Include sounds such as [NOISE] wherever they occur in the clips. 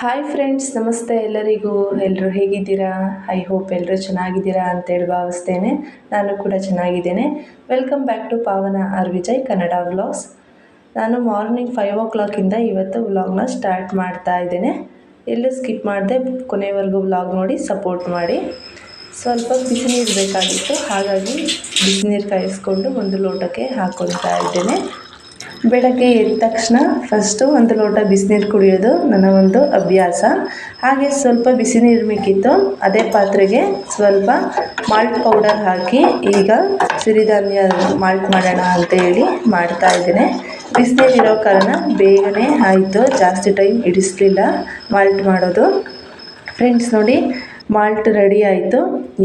Hi friends ನಮಸ್ತೆ ಎಲ್ಲರಿಗೂ. ಎಲ್ಲರೂ ಹೇಗಿದ್ದೀರಾ? ಐ ಹೋಪ್ ಎಲ್ಲರೂ ಚೆನ್ನಾಗಿದ್ದೀರಾ ಅಂತೇಳಿ ಭಾವಿಸ್ತೇನೆ ನಾನು ಕೂಡ ಚೆನ್ನಾಗಿದ್ದೇನೆ. Welcome back to Pavana R Vijay Kannada vlogs ನಾನು ಮಾರ್ನಿಂಗ್ ಫೈವ್ ಓ ಕ್ಲಾಕಿಂದ ಇವತ್ತು ವ್ಲಾಗ್ನ ಸ್ಟಾರ್ಟ್ ಮಾಡ್ತಾ ಇದ್ದೇನೆ. ಎಲ್ಲೂ ಸ್ಕಿಪ್ ಮಾಡದೆ ಕೊನೆವರೆಗೂ ವ್ಲಾಗ್ ನೋಡಿ ಸಪೋರ್ಟ್ ಮಾಡಿ. ಸ್ವಲ್ಪ ಬಿಸಿನೀರು ಬೇಕಾಗಿತ್ತು. ಹಾಗಾಗಿ ಬಿಸಿನೀರು ಕಾಯಿಸ್ಕೊಂಡು ಒಂದು ಲೋಟಕ್ಕೆ ಹಾಕ್ಕೊಳ್ತಾ ಇದ್ದೇನೆ. ಬೆಳಗ್ಗೆ ಎದ್ದ ತಕ್ಷಣ ಫಸ್ಟು ಒಂದು ಲೋಟ ಬಿಸಿನೀರು ಕುಡಿಯೋದು ನನ್ನ ಒಂದು ಅಭ್ಯಾಸ. ಹಾಗೆ ಸ್ವಲ್ಪ ಬಿಸಿ ನೀರು ಮಿಕ್ಕಿತ್ತು. ಅದೇ ಪಾತ್ರೆಗೆ ಸ್ವಲ್ಪ ಮಾಲ್ಟ್ ಪೌಡರ್ ಹಾಕಿ ಈಗ ಸಿರಿಧಾನ್ಯ ಮಾಲ್ಟ್ ಮಾಡೋಣ ಅಂತ ಹೇಳಿ ಮಾಡ್ತಾ ಇದ್ದೇನೆ. ಬಿಸಿನೀರು ಇರೋ ಕಾರಣ ಬೇಗನೆ ಆಯಿತು. ಜಾಸ್ತಿ ಟೈಮ್ ಹಿಡಿಸ್ಲಿಲ್ಲ ಮಾಲ್ಟ್ ಮಾಡೋದು. ಫ್ರೆಂಡ್ಸ್ ನೋಡಿ ಮಾಲ್ಟ್ ರೆಡಿ ಆಯಿತು.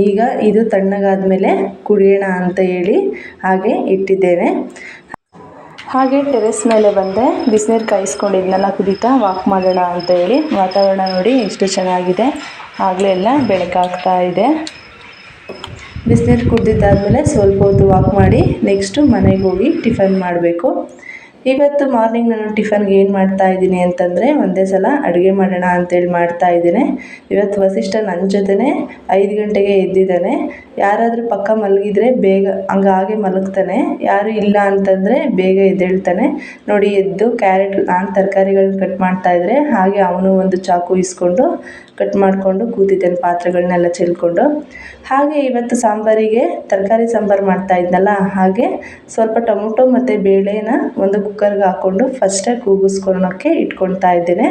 ಈಗ ಇದು ತಣ್ಣಗಾದ ಮೇಲೆ ಕುಡಿಯೋಣ ಅಂತ ಹೇಳಿ ಹಾಗೆ ಇಟ್ಟಿದ್ದೇನೆ. ಹಾಗೆ ಟೆರೆಸ್ ಮೇಲೆ ಬಂದೆ. ಬಿಸಿನೀರು ಕಾಯಿಸ್ಕೊಂಡಿದ್ನಲ್ಲ ಕುದೀತಾ ವಾಕ್ ಮಾಡೋಣ ಅಂತ ಹೇಳಿ. ವಾತಾವರಣ ನೋಡಿ ಎಷ್ಟು ಚೆನ್ನಾಗಿದೆ. ಆಗಲೇ ಎಲ್ಲ ಬೆಳಕಾಗ್ತಾ ಇದೆ. ಬಿಸಿನೀರು ಕುದ್ದಿದ್ದಾದಮೇಲೆ ಸ್ವಲ್ಪ ಹೊತ್ತು ವಾಕ್ ಮಾಡಿ ನೆಕ್ಸ್ಟು ಮನೆಗೆ ಹೋಗಿ ಟಿಫನ್ ಮಾಡಬೇಕು. ಇವತ್ತು ಮಾರ್ನಿಂಗ್ ನಾನು ಟಿಫನ್ಗೆ ಏನು ಮಾಡ್ತಾ ಇದ್ದೀನಿ ಅಂತಂದರೆ ಒಂದೇ ಸಲ ಅಡುಗೆ ಮಾಡೋಣ ಅಂತೇಳಿ ಮಾಡ್ತಾ ಇದ್ದೀನಿ. ಇವತ್ತು ವಸಿಷ್ಠ ನನ್ನ ಜೊತೆನೇ ಐದು ಗಂಟೆಗೆ ಎದ್ದಿದ್ದಾನೆ. ಯಾರಾದರೂ ಪಕ್ಕ ಮಲಗಿದರೆ ಬೇಗ ಹಂಗೆ ಹಾಗೆ ಮಲಗ್ತಾನೆ. ಯಾರು ಇಲ್ಲ ಅಂತಂದರೆ ಬೇಗ ಎದ್ದೇಳ್ತಾನೆ. ನೋಡಿ ಎದ್ದು ಕ್ಯಾರೆಟ್, ನಾನು ತರಕಾರಿಗಳನ್ನ ಕಟ್ ಮಾಡ್ತಾ ಇದ್ದರೆ ಹಾಗೆ ಅವನು ಒಂದು ಚಾಕು ಇಸ್ಕೊಂಡು ಕಟ್ ಮಾಡಿಕೊಂಡು ಕೂತಿದ್ದಾನೆ, ಪಾತ್ರೆಗಳನ್ನೆಲ್ಲ ಚೆಲ್ಕೊಂಡು. ಹಾಗೆ ಇವತ್ತು ಸಾಂಬಾರಿಗೆ ತರಕಾರಿ ಸಾಂಬಾರು ಮಾಡ್ತಾ ಇದ್ನಲ್ಲ, ಹಾಗೆ ಸ್ವಲ್ಪ ಟೊಮೊಟೊ ಮತ್ತು ಬೇಳೆನ ಒಂದು ಕುಕ್ಕರ್ಗೆ ಹಾಕ್ಕೊಂಡು ಫಸ್ಟೇ ಕೂಗಿಸ್ಕೊಳೋಕ್ಕೆ ಇಟ್ಕೊಳ್ತಾ ಇದ್ದೇನೆ.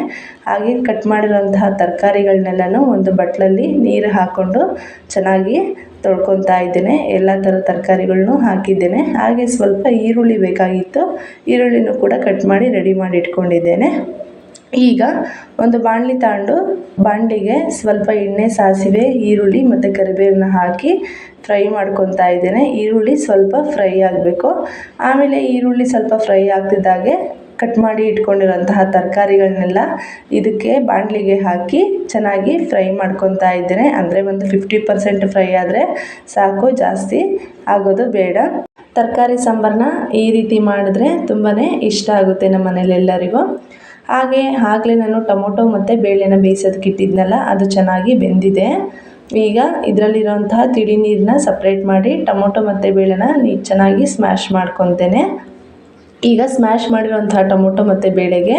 ಹಾಗೆ ಕಟ್ ಮಾಡಿರೋಂತಹ ತರಕಾರಿಗಳನ್ನೆಲ್ಲನೂ ಒಂದು ಬಟ್ಲಲ್ಲಿ ನೀರು ಹಾಕ್ಕೊಂಡು ಚೆನ್ನಾಗಿ ತೊಳ್ಕೊತಾ ಇದ್ದೇನೆ. ಎಲ್ಲ ಥರ ತರಕಾರಿಗಳ್ನೂ ಹಾಕಿದ್ದೇನೆ. ಹಾಗೆ ಸ್ವಲ್ಪ ಈರುಳ್ಳಿ ಬೇಕಾಗಿತ್ತು. ಈರುಳ್ಳಿನೂ ಕೂಡ ಕಟ್ ಮಾಡಿ ರೆಡಿ ಮಾಡಿ ಇಟ್ಕೊಂಡಿದ್ದೇನೆ. ಈಗ ಒಂದು ಬಾಣಲಿ ತಗೊಂಡು ಬಾಣಲಿಗೆ ಸ್ವಲ್ಪ ಎಣ್ಣೆ, ಸಾಸಿವೆ, ಈರುಳ್ಳಿ ಮತ್ತು ಕರಿಬೇವನ್ನ ಹಾಕಿ ಫ್ರೈ ಮಾಡ್ಕೊತಾ ಇದ್ದೇನೆ. ಈರುಳ್ಳಿ ಸ್ವಲ್ಪ ಫ್ರೈ ಆಗಬೇಕು. ಆಮೇಲೆ ಈರುಳ್ಳಿ ಸ್ವಲ್ಪ ಫ್ರೈ ಆಗ್ತಿದ್ದಾಗೆ ಕಟ್ ಮಾಡಿ ಇಟ್ಕೊಂಡಿರೋಂತಹ ತರಕಾರಿಗಳನ್ನೆಲ್ಲ ಇದಕ್ಕೆ ಬಾಣಲಿಗೆ ಹಾಕಿ ಚೆನ್ನಾಗಿ ಫ್ರೈ ಮಾಡ್ಕೊತಾ ಇದ್ದೇನೆ. ಅಂದರೆ ಒಂದು ಫಿಫ್ಟಿ ಪರ್ಸೆಂಟ್ ಫ್ರೈ ಆದರೆ ಸಾಕು, ಜಾಸ್ತಿ ಆಗೋದು ಬೇಡ. ತರಕಾರಿ ಸಾಂಬಾರನ್ನ ಈ ರೀತಿ ಮಾಡಿದ್ರೆ ತುಂಬಾ ಇಷ್ಟ ಆಗುತ್ತೆ ನಮ್ಮ ಮನೇಲಿ ಎಲ್ಲರಿಗೂ. ಹಾಗೆ ಆಗಲೇ ನಾನು ಟೊಮೊಟೊ ಮತ್ತು ಬೇಳೆನ ಬೇಯಿಸೋದಕ್ಕೆ ಇಟ್ಟಿದ್ನಲ್ಲ, ಅದು ಚೆನ್ನಾಗಿ ಬೆಂದಿದೆ. ಈಗ ಇದರಲ್ಲಿರೋಂತಹ ತಿಳಿ ನೀರನ್ನ ಸಪ್ರೇಟ್ ಮಾಡಿ ಟೊಮೊಟೊ ಮತ್ತು ಬೇಳೆನ ನೀ ಚೆನ್ನಾಗಿ ಸ್ಮ್ಯಾಶ್ ಮಾಡ್ಕೊತೇನೆ. ಈಗ ಸ್ಮ್ಯಾಶ್ ಮಾಡಿರೋಂತಹ ಟೊಮೊಟೊ ಮತ್ತು ಬೇಳೆಗೆ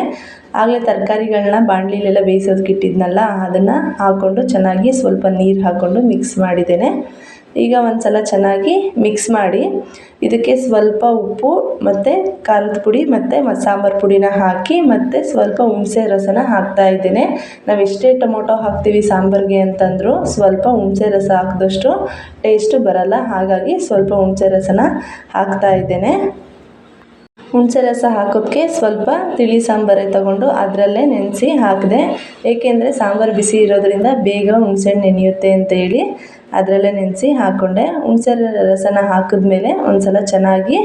ಆಗಲೇ ತರಕಾರಿಗಳನ್ನ ಬಾಣಲಿಲೆಲ್ಲ ಬೇಯಿಸೋದಕ್ಕೆ ಇಟ್ಟಿದ್ನಲ್ಲ, ಅದನ್ನು ಹಾಕ್ಕೊಂಡು ಚೆನ್ನಾಗಿ ಸ್ವಲ್ಪ ನೀರು ಹಾಕ್ಕೊಂಡು ಮಿಕ್ಸ್ ಮಾಡಿದ್ದೇನೆ. ಈಗ ಒಂದು ಸಲ ಚೆನ್ನಾಗಿ ಮಿಕ್ಸ್ ಮಾಡಿ, ಇದಕ್ಕೆ ಸ್ವಲ್ಪ ಉಪ್ಪು ಮತ್ತು ಖಾರದ ಪುಡಿ ಮತ್ತು ಸಾಂಬಾರು ಪುಡಿನ ಹಾಕಿ ಮತ್ತು ಸ್ವಲ್ಪ ಹುಣಸೆ ರಸನ ಹಾಕ್ತಾ ಇದ್ದೀನಿ. ನಾವು ಎಷ್ಟೇ ಟೊಮೊಟೊ ಹಾಕ್ತೀವಿ ಸಾಂಬಾರಿಗೆ ಅಂತಂದರೂ, ಸ್ವಲ್ಪ ಹುಣಸೆ ರಸ ಹಾಕಿದಷ್ಟು ಟೇಸ್ಟು ಬರಲ್ಲ, ಹಾಗಾಗಿ ಸ್ವಲ್ಪ ಹುಣಸೆ ರಸನ ಹಾಕ್ತಾ ಇದ್ದೇನೆ. ಹುಣಸೆ ರಸ ಹಾಕೋಕ್ಕೆ ಸ್ವಲ್ಪ ತಿಳಿ ಸಾಂಬಾರೇ ತಗೊಂಡು ಅದರಲ್ಲೇ ನೆನೆಸಿ ಹಾಕಿದೆ, ಏಕೆಂದರೆ ಸಾಂಬಾರು ಬಿಸಿ ಇರೋದರಿಂದ ಬೇಗ ಹುಣಸೆಹಣ್ಣು ನೆನೆಯುತ್ತೆ ಅಂತ ಹೇಳಿ ಅದರಲ್ಲೇ ನೆನೆಸಿ ಹಾಕ್ಕೊಂಡೆ ಹುಣಸೆ ರಸನ ಹಾಕಿದ್ಮೇಲೆ ಒಂದು ಸಲ ಚೆನ್ನಾಗಿ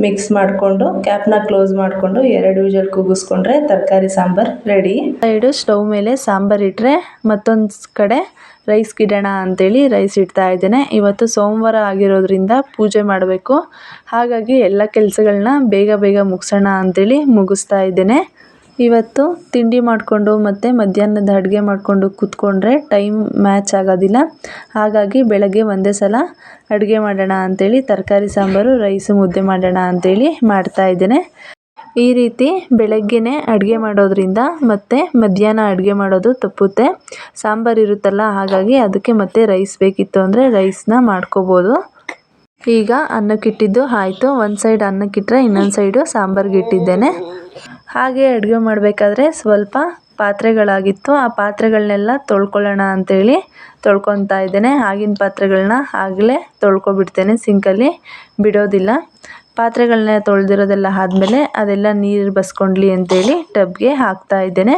ಮಿಕ್ಸ್ ಮಾಡಿಕೊಂಡು ಕ್ಯಾಪ್ನ ಕ್ಲೋಸ್ ಮಾಡಿಕೊಂಡು ಎರಡು ವಿಜಲ್ ಕೂಗಿಸ್ಕೊಂಡ್ರೆ ತರಕಾರಿ ಸಾಂಬಾರು ರೆಡಿ ಸೈಡು ಸ್ಟವ್ ಮೇಲೆ ಸಾಂಬಾರ್ ಇಟ್ಟರೆ ಮತ್ತೊಂದು ಕಡೆ ರೈಸ್ ಇಡೋಣ ಅಂತೇಳಿ ರೈಸ್ ಇಡ್ತಾ ಇದ್ದೇನೆ. ಇವತ್ತು ಸೋಮವಾರ ಆಗಿರೋದ್ರಿಂದ ಪೂಜೆ ಮಾಡಬೇಕು. ಹಾಗಾಗಿ ಎಲ್ಲ ಕೆಲಸಗಳನ್ನ ಬೇಗ ಬೇಗ ಮುಗಿಸೋಣ ಅಂತೇಳಿ ಮುಗಿಸ್ತಾ ಇದ್ದೇನೆ. ಇವತ್ತು ತಿಂಡಿ ಮಾಡಿಕೊಂಡು ಮತ್ತು ಮಧ್ಯಾಹ್ನದ ಅಡುಗೆ ಮಾಡಿಕೊಂಡು ಕೂತ್ಕೊಂಡ್ರೆ ಟೈಮ್ ಮ್ಯಾಚ್ ಆಗೋದಿಲ್ಲ. ಹಾಗಾಗಿ ಬೆಳಗ್ಗೆ ಒಂದೇ ಸಲ ಅಡುಗೆ ಮಾಡೋಣ ಅಂಥೇಳಿ ತರಕಾರಿ ಸಾಂಬಾರು, ರೈಸು ಮುದ್ದೆ ಮಾಡೋಣ ಅಂಥೇಳಿ ಮಾಡ್ತಾಯಿದ್ದೇನೆ ಈ ರೀತಿ ಬೆಳಗ್ಗೆನೇ ಅಡುಗೆ ಮಾಡೋದ್ರಿಂದ ಮತ್ತು ಮಧ್ಯಾಹ್ನ ಅಡುಗೆ ಮಾಡೋದು ತಪ್ಪುತ್ತೆ. ಸಾಂಬಾರು ಇರುತ್ತಲ್ಲ, ಹಾಗಾಗಿ ಅದಕ್ಕೆ ಮತ್ತೆ ರೈಸ್ ಬೇಕಿತ್ತು ಅಂದರೆ ರೈಸ್ನ ಮಾಡ್ಕೋಬೋದು. ಈಗ ಅನ್ನಕ್ಕಿಟ್ಟಿದ್ದು ಆಯಿತು. ಒಂದು ಸೈಡ್ ಅನ್ನಕ್ಕಿಟ್ಟರೆ ಇನ್ನೊಂದು ಸೈಡು ಸಾಂಬಾರ್ಗೆ ಇಟ್ಟಿದ್ದೇನೆ. ಹಾಗೆ ಅಡುಗೆ ಮಾಡಬೇಕಾದ್ರೆ ಸ್ವಲ್ಪ ಪಾತ್ರೆಗಳಾಗಿತ್ತು. ಆ ಪಾತ್ರೆಗಳನ್ನೆಲ್ಲ ತೊಳ್ಕೊಳ್ಳೋಣ ಅಂಥೇಳಿ ತೊಳ್ಕೊತಾ ಇದ್ದೇನೆ. ಆಗಿನ ಪಾತ್ರೆಗಳನ್ನ ಆಗಲೇ ತೊಳ್ಕೊಬಿಡ್ತೇನೆ ಸಿಂಕಲ್ಲಿ. ಬಿಡೋದಿಲ್ಲ. ಪಾತ್ರೆಗಳನ್ನ ತೊಳೆದಿರೋದೆಲ್ಲ ಆದಮೇಲೆ ಅದೆಲ್ಲ ನೀರು ಬಸ್ಕೊಂಡ್ಲಿ ಅಂತೇಳಿ ಟಬ್ಗೆ ಹಾಕ್ತಾ ಇದ್ದೇನೆ.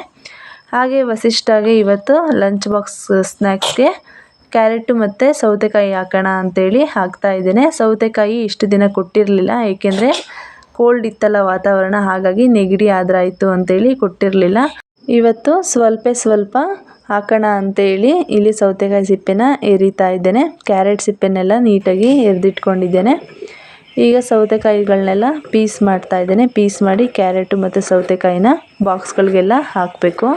ಹಾಗೆ ವಸಿಷ್ಠಾಗೆ ಇವತ್ತು ಲಂಚ್ ಬಾಕ್ಸ್ ಸ್ನ್ಯಾಕ್ಸ್ಗೆ ಕ್ಯಾರೆಟು ಮತ್ತು ಸೌತೆಕಾಯಿ ಹಾಕೋಣ ಅಂತೇಳಿ ಹಾಕ್ತಾ ಇದ್ದೇನೆ. ಸೌತೆಕಾಯಿ ಇಷ್ಟು ದಿನ ಕೊಟ್ಟಿರಲಿಲ್ಲ, ಏಕೆಂದರೆ ಕೋಲ್ಡ್ ಇತ್ತಲ್ಲ ವಾತಾವರಣ, ಹಾಗಾಗಿ ನೆಗಡಿ ಆದ್ರಾಯಿತು ಅಂತೇಳಿ ಕೊಟ್ಟಿರಲಿಲ್ಲ. ಇವತ್ತು ಸ್ವಲ್ಪ ಸ್ವಲ್ಪ ಹಾಕೋಣ ಅಂತೇಳಿ ಇಲ್ಲಿ ಸೌತೆಕಾಯಿ ಸಿಪ್ಪೆನ ಎರಿತಾ ಇದ್ದೇನೆ. ಕ್ಯಾರೆಟ್ ಸಿಪ್ಪೆನೆಲ್ಲ ನೀಟಾಗಿ ಎರೆದಿಟ್ಕೊಂಡಿದ್ದೇನೆ. ಈಗ ಸೌತೆಕಾಯಿಗಳನ್ನೆಲ್ಲ ಪೀಸ್ ಮಾಡ್ತಾ ಇದ್ದೇನೆ. ಪೀಸ್ ಮಾಡಿ ಕ್ಯಾರೆಟು ಮತ್ತು ಸೌತೆಕಾಯಿನ ಬಾಕ್ಸ್ಗಳಿಗೆಲ್ಲ ಹಾಕಬೇಕು.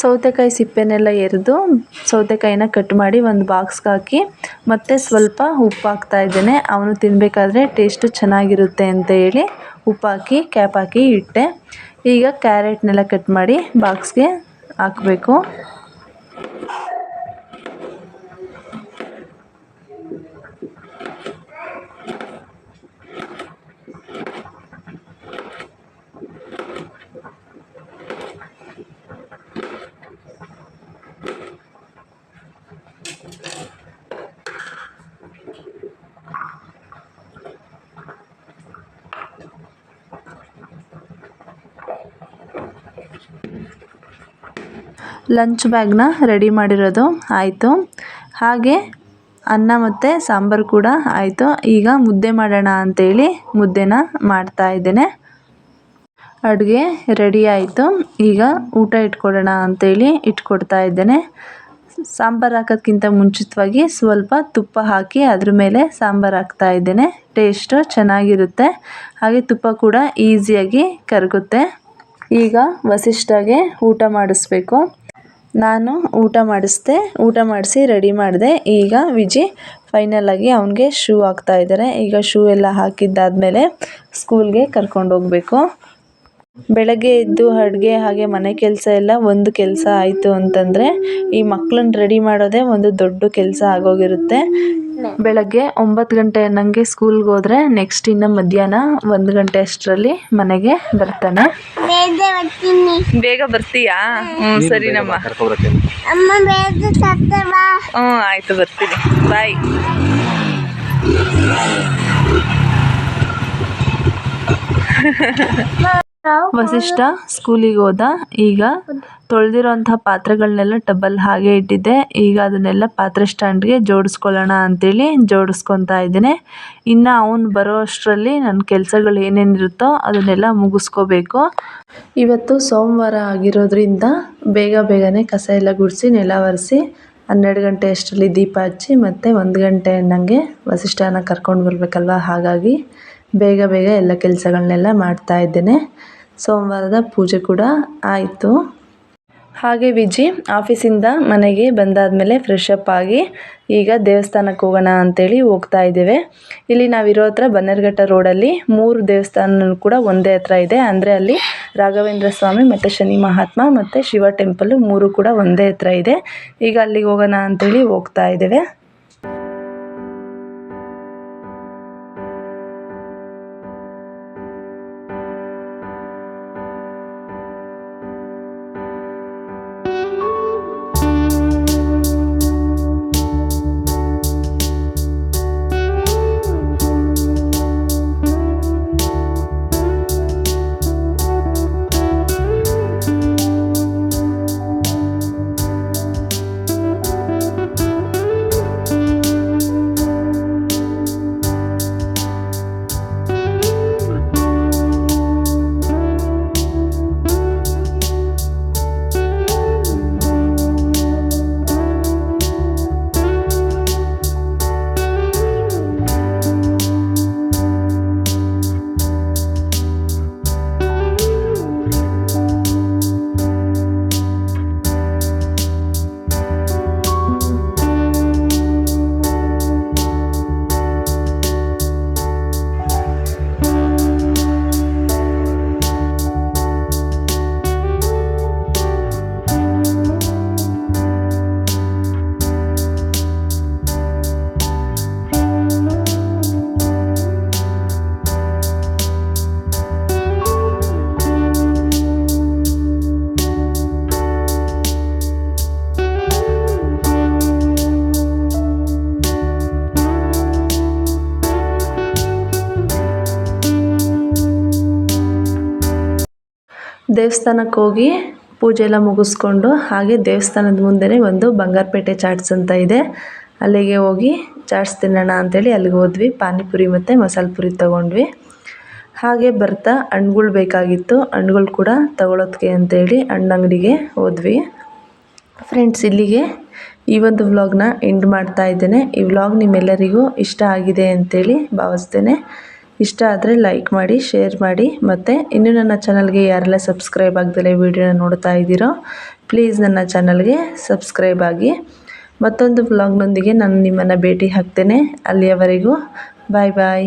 ಸೌತೆಕಾಯಿ ಸಿಪ್ಪೆನೆಲ್ಲ ಎರೆದು ಸೌತೆಕಾಯಿನ ಕಟ್ ಮಾಡಿ ಒಂದು ಬಾಕ್ಸ್ಗೆ ಹಾಕಿ ಮತ್ತು ಸ್ವಲ್ಪ ಉಪ್ಪು ಹಾಕ್ತಾ ಇದ್ದೇನೆ. ಅವನು ತಿನ್ನಬೇಕಾದ್ರೆ ಟೇಸ್ಟು ಚೆನ್ನಾಗಿರುತ್ತೆ ಅಂತ ಹೇಳಿ ಉಪ್ಪು ಹಾಕಿ ಕ್ಯಾಪ್ ಹಾಕಿ ಇಟ್ಟೆ. ಈಗ ಕ್ಯಾರೆಟ್ನೆಲ್ಲ ಕಟ್ ಮಾಡಿ ಬಾಕ್ಸ್ಗೆ ಹಾಕಬೇಕು. ಲಂಚ್ ಬ್ಯಾಗ್ನ ರೆಡಿ ಮಾಡಿರೋದು. ಆಯಿತು. ಹಾಗೆ ಅನ್ನ ಮತ್ತು ಸಾಂಬಾರು ಕೂಡ ಆಯಿತು. ಈಗ ಮುದ್ದೆ ಮಾಡೋಣ ಅಂತೇಳಿ ಮುದ್ದೆನ ಮಾಡ್ತಾ ಇದ್ದೇನೆ. ಅಡುಗೆ ರೆಡಿ ಆಯಿತು. ಈಗ ಊಟ ಇಟ್ಕೊಡೋಣ ಅಂತೇಳಿ ಇಟ್ಕೊಡ್ತಾ ಇದ್ದೇನೆ. ಸಾಂಬಾರು ಹಾಕೋದ್ಕಿಂತ ಮುಂಚಿತವಾಗಿ ಸ್ವಲ್ಪ ತುಪ್ಪ ಹಾಕಿ ಅದ್ರ ಮೇಲೆ ಸಾಂಬಾರು ಹಾಕ್ತಾ ಇದ್ದೇನೆ. ಟೇಸ್ಟು ಚೆನ್ನಾಗಿರುತ್ತೆ. ಹಾಗೆ ತುಪ್ಪ ಕೂಡ ಈಸಿಯಾಗಿ ಕರಗುತ್ತೆ. ಈಗ ವಸಿಷ್ಠಗೆ ಊಟ ಮಾಡಿಸ್ಬೇಕು. ನಾನು ಊಟ ಮಾಡಿಸ್ದೆ, ಊಟ ಮಾಡಿಸಿ ರೆಡಿ ಮಾಡಿದೆ. ಈಗ ವಿಜಿ ಫೈನಲಾಗಿ ಅವನಿಗೆ ಶೂ ಹಾಕ್ತಾ ಇದ್ದಾರೆ ಈಗ ಶೂ ಎಲ್ಲ ಹಾಕಿದ್ದಾದಮೇಲೆ ಸ್ಕೂಲ್ಗೆ ಕರ್ಕೊಂಡು ಹೋಗಬೇಕು. ಬೆಳಗ್ಗೆ ಎದ್ದು ಅಡುಗೆ ಹಾಗೆ ಮನೆ ಕೆಲಸ ಎಲ್ಲ ಒಂದು ಕೆಲಸ ಆಯಿತು ಅಂತಂದರೆ ಈ ಮಕ್ಕಳನ್ನ ರೆಡಿ ಮಾಡೋದೇ ಒಂದು ದೊಡ್ಡ ಕೆಲಸ ಆಗೋಗಿರುತ್ತೆ. ಬೆಳಗ್ಗೆ ಒಂಬತ್ತು ಗಂಟೆ ಅನ್ನಂಗೆ ಸ್ಕೂಲ್ಗೆ ಹೋದರೆ ನೆಕ್ಸ್ಟ್ ಇನ್ನು ಮಧ್ಯಾಹ್ನ ಒಂದು ಗಂಟೆ ಅಷ್ಟರಲ್ಲಿ ಮನೆಗೆ ಬರ್ತಾನೆ. ಬೇಗ ಬರ್ತೀಯಾ? ಹ್ಞೂ ಸರಿನಮ್ಮ ಹ್ಞೂ ಆಯಿತು ಬರ್ತೀನಿ. ಬಾಯ್ [LAUGHS] ವಸಿಷ್ಠ ಸ್ಕೂಲಿಗೆ ಹೋದ. ಈಗ ತೊಳೆದಿರೋಂಥ ಪಾತ್ರೆಗಳನ್ನೆಲ್ಲ ಟಬ್ಬಲ್ಲಿ ಹಾಗೆ ಇಟ್ಟಿದ್ದೆ. ಈಗ ಅದನ್ನೆಲ್ಲ ಪಾತ್ರೆ ಸ್ಟ್ಯಾಂಡ್ಗೆ ಜೋಡಿಸ್ಕೊಳ್ಳೋಣ ಅಂತೇಳಿ ಜೋಡಿಸ್ಕೊತಾ ಇದ್ದೀನಿ. ಇನ್ನು ಅವನು ಬರೋ ಅಷ್ಟರಲ್ಲಿ ನನ್ನ ಕೆಲಸಗಳು ಏನೇನಿರುತ್ತೋ ಅದನ್ನೆಲ್ಲ ಮುಗಿಸ್ಕೋಬೇಕು. ಇವತ್ತು ಸೋಮವಾರ ಆಗಿರೋದ್ರಿಂದ ಬೇಗ ಬೇಗನೆ ಕಸ ಎಲ್ಲ ಗುಡಿಸಿ, ನೆಲ ಒರೆಸಿ, ಹನ್ನೆರಡು ಗಂಟೆ ಅಷ್ಟರಲ್ಲಿ ದೀಪ ಹಚ್ಚಿ ಮತ್ತು ಒಂದು ಗಂಟೆ ಅನ್ನಂಗೆ ವಸಿಷ್ಠನ ಕರ್ಕೊಂಡು ಬರಬೇಕಲ್ವ? ಹಾಗಾಗಿ ಬೇಗ ಬೇಗ ಎಲ್ಲ ಕೆಲಸಗಳನ್ನೆಲ್ಲ ಮಾಡ್ತಾ ಇದ್ದೇನೆ. ಸೋಮವಾರದ ಪೂಜೆ ಕೂಡ ಆಯಿತು. ಹಾಗೆ ವಿಜಿ ಆಫೀಸಿಂದ ಮನೆಗೆ ಬಂದಾದಮೇಲೆ ಫ್ರೆಶ್ ಅಪ್ ಆಗಿ ಈಗ ದೇವಸ್ಥಾನಕ್ಕೆ ಹೋಗೋಣ ಅಂತೇಳಿ ಹೋಗ್ತಾ ಇದ್ದೇವೆ. ಇಲ್ಲಿ ನಾವಿರೋ ಹತ್ರ ಬನ್ನೇರುಘಟ್ಟ ರೋಡಲ್ಲಿ ಮೂರು ದೇವಸ್ಥಾನ ಕೂಡ ಒಂದೇ ಹತ್ರ ಇದೆ. ಅಂದರೆ ಅಲ್ಲಿ ರಾಘವೇಂದ್ರ ಸ್ವಾಮಿ ಮತ್ತು ಶನಿ ಮಹಾತ್ಮ ಮತ್ತು ಶಿವ ಟೆಂಪಲ್ಲು ಮೂರು ಕೂಡ ಒಂದೇ ಹತ್ರ ಇದೆ. ಈಗ ಅಲ್ಲಿಗೆ ಹೋಗೋಣ ಅಂತೇಳಿ ಹೋಗ್ತಾ ಇದ್ದೇವೆ. ದೇವಸ್ಥಾನಕ್ಕೆ ಹೋಗಿ ಪೂಜೆ ಎಲ್ಲ ಮುಗಿಸ್ಕೊಂಡು ಹಾಗೆ ದೇವಸ್ಥಾನದ ಮುಂದೆನೇ ಒಂದು ಬಂಗಾರಪೇಟೆ ಚಾಟ್ಸ್ ಅಂತ ಇದೆ. ಅಲ್ಲಿಗೆ ಹೋಗಿ ಚಾಟ್ಸ್ ತಿನ್ನೋಣ ಅಂಥೇಳಿ ಅಲ್ಲಿಗೆ ಹೋದ್ವಿ. ಪಾನಿಪುರಿ ಮತ್ತು ಮಸಾಲೆ ಪುರಿ ತೊಗೊಂಡ್ವಿ. ಹಾಗೆ ಬರ್ತಾ ಹಣ್ಗಳು ಬೇಕಾಗಿತ್ತು. ಹಣ್ಗಳು ಕೂಡ ತಗೊಳೋದಕ್ಕೆ ಅಂತೇಳಿ ಹಣ್ಣು ಅಂಗಡಿಗೆ ಹೋದ್ವಿ. ಫ್ರೆಂಡ್ಸ್ ಇಲ್ಲಿಗೆ ಈ ಒಂದು ವ್ಲಾಗ್ನ ಎಂಡ್ ಮಾಡ್ತಾ ಇದ್ದೇನೆ. ಈ ವ್ಲಾಗ್ ನಿಮ್ಮೆಲ್ಲರಿಗೂ ಇಷ್ಟ ಆಗಿದೆ ಅಂತೇಳಿ ಭಾವಿಸ್ತೇನೆ. ಇಷ್ಟ ಆದರೆ ಲೈಕ್ ಮಾಡಿ ಶೇರ್ ಮಾಡಿ. ಮತ್ತು ಇನ್ನು ನನ್ನ ಚಾನಲ್ಗೆ ಯಾರೆಲ್ಲ ಸಬ್ಸ್ಕ್ರೈಬ್ ಆಗ್ದಲೇ ವಿಡಿಯೋನ ನೋಡ್ತಾ ಇದ್ದೀರೋ ಪ್ಲೀಸ್ ನನ್ನ ಚಾನಲ್ಗೆ ಸಬ್ಸ್ಕ್ರೈಬ್ ಆಗಿ. ಮತ್ತೊಂದು ವ್ಲಾಗ್ನೊಂದಿಗೆ ನಾನು ನಿಮ್ಮನ್ನು ಭೇಟಿ ಹಾಕ್ತೇನೆ ಅಲ್ಲಿಯವರೆಗೂ ಬಾಯ್ ಬಾಯ್